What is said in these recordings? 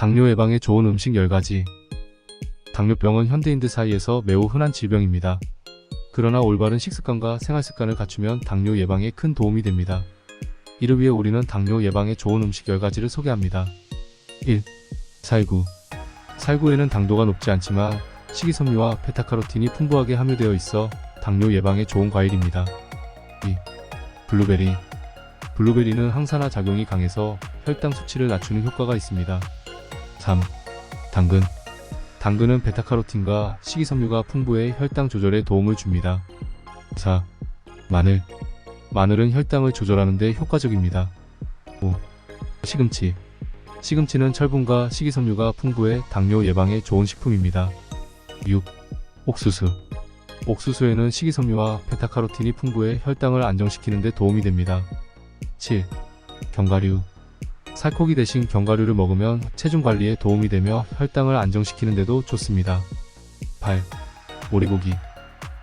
당뇨 예방에 좋은 음식 10가지. 당뇨병은 현대인들 사이에서 매우 흔한 질병입니다. 그러나 올바른 식습관과 생활습관을 갖추면 당뇨 예방에 큰 도움이 됩니다. 이를 위해 우리는 당뇨 예방에 좋은 음식 10가지를 소개합니다. 1. 살구. 살구에는 당도가 높지 않지만 식이섬유와 베타카로틴이 풍부하게 함유되어 있어 당뇨 예방에 좋은 과일입니다. 2. 블루베리. 블루베리는 항산화 작용이 강해서 혈당 수치를 낮추는 효과가 있습니다. 3. 당근. 당근은 베타카로틴과 식이섬유가 풍부해 혈당 조절에 도움을 줍니다. 4. 마늘. 마늘은 혈당을 조절하는 데 효과적입니다. 5. 시금치. 시금치는 철분과 식이섬유가 풍부해 당뇨 예방에 좋은 식품입니다. 6. 옥수수. 옥수수에는 식이섬유와 베타카로틴이 풍부해 혈당을 안정시키는 데 도움이 됩니다. 7. 견과류. 살코기 대신 견과류를 먹으면 체중 관리에 도움이 되며 혈당을 안정시키는 데도 좋습니다. 8. 오리고기.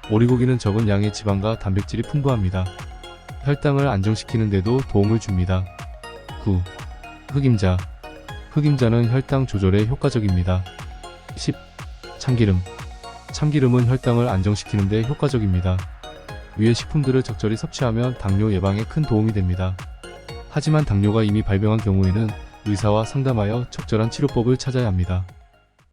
오리고기는 적은 양의 지방과 단백질이 풍부합니다. 혈당을 안정시키는 데도 도움을 줍니다. 9. 흑임자. 흑임자는 혈당 조절에 효과적입니다. 10. 참기름. 참기름은 혈당을 안정시키는 데 효과적입니다. 위의 식품들을 적절히 섭취하면 당뇨 예방에 큰 도움이 됩니다. 하지만 당뇨가 이미 발병한 경우에는 의사와 상담하여 적절한 치료법을 찾아야 합니다.